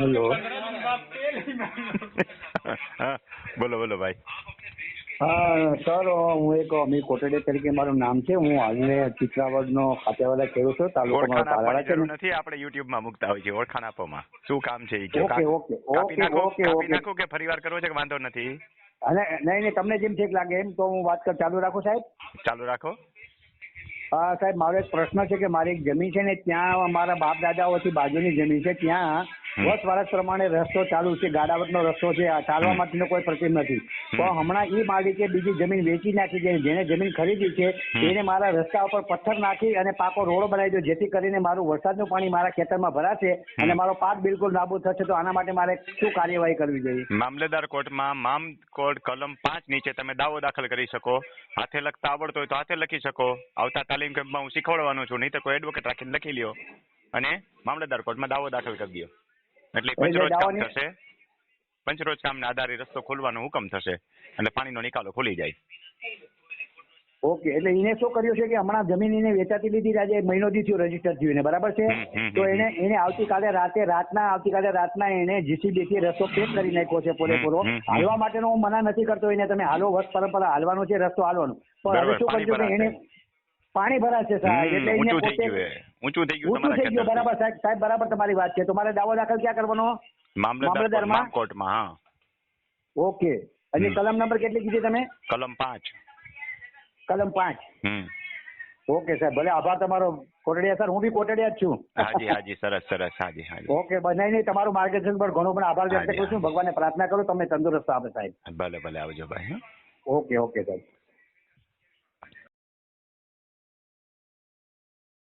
Hello બોલો બોલો ભાઈ. હા સર હું એક અમીર કોટડે તરીકે મારું નામ છે. હું હાલને ચિત્રાવડનો ખાતેવાલા ખેડૂત છું. તાલુકો તાલાળા છે નથી. આપણે યુટ્યુબમાં મૂકતા હોય છે ઓળખાણ આપવામાં શું કામ છે okay, okay, okay, okay, okay. નાખો કે ફરીવાર કરવો છે કે વાંધો નથી? અને નહીં નહીં તમને જેમ ઠીક લાગે એમ તો હું વાત કર ચાલુ રાખો સાહેબ. ચાલુ રાખો. હા સાહેબ મારો એક પ્રશ્ન છે કે મારી એક જમીન છે ને ત્યાં મારા બાપ દાદાઓથી બાજુની જમીન છે. ત્યાં. વર્ષ વર્ષ પ્રમાણે રસ્તો ચાલુ છે ગાડાવટનો રસ્તો છે આ ચાલવા માટેનો કોઈ પ્રતિમ નથી. તો હમણાં એ માલિકે બીજી જમીન વેચી નાખી છે જેને જમીન ખરીદી છે એને મારા રસ્તા ઉપર પથ્થર નાખી અને પાકો રોડ બનાવી દો જેથી કરીને મારું વરસાદનું પાણી મારા ખેતરમાં ભરાશે અને મારો પાક બિલકુલ નાબૂદ થશે. તો આના માટે મારે શું કાર્યવાહી કરવી જોઈએ? મામલેદાર કોર્ટમાં મામ કોર્ટ કલમ પાંચ નીચે તમે દાવો દાખલ કરી શકો. હાથે લખતા આવડતો હોય તો હાથે લખી શકો. આવતા તાલીમ કેમ્પમાં હું શીખવાડવાનો છું નહીં તો કોઈ એડવોકેટ રાખીને લખી લ્યો. અને મામલતદાર કોર્ટમાં દાવો દાખલ કરી દો એટલે એટલે પંચરોજ કામ થશે. પંચરોજ કામના આધારે રસ્તો ખોલવાનો હુકમ થશે અને પાણીનો નિકાલો ખુલી જાય. ઓકે એટલે એને શું કર્યું છે કે હમણાં જમીન એને વેચાતી લીધી આજે મહિનો દી થયો રજિસ્ટર થયું એને બરાબર છે? તો એને એને આવતીકાલે રાતે રાતના આવતીકાલે રાતના એને જીસીબી થી રસ્તો પેક કરી નાખ્યો છે પૂરેપૂરો. હાલવા માટેનો હું મના નથી કરતો એને તમે હાલો વર્ષ પરંપરા હાલવાનો છે રસ્તો હાલવાનો. પણ હવે શું કરજો કે એને. પાણી ભરાશે સાહેબ એટલે એને ઊંચું થઈ પોતે ગયું ઊંચું થઈ ગયું ઊંચું થઈ ગયું. બરાબર સાહેબ સાહેબ બરાબર તમારી વાત છે. તમારે દાવો દાખલ ક્યાં કરવાનો? મામલતદારમાં? કોર્ટમાં હા. ઓકે. અને કલમ નંબર કેટલી કીધી તમે? કલમ પાંચ. કલમ પાંચ. ઓકે સાહેબ ભલે આભાર તમારો. કોટડિયા સર હું બી કોટડિયા જ છું. હાજી હાજી સરસ સરસ હાજી હાજી. ઓકે બસ નહીં તમારું માર્ગદર્શન પર ઘણો પણ આભાર વ્યક્ત કરું છું. ભગવાનને પ્રાર્થના કરું તમને તંદુરસ્ત આપે સાહેબ. ભલે ભલે આવજો ભાઈ ઓકે ઓકે સાહેબ.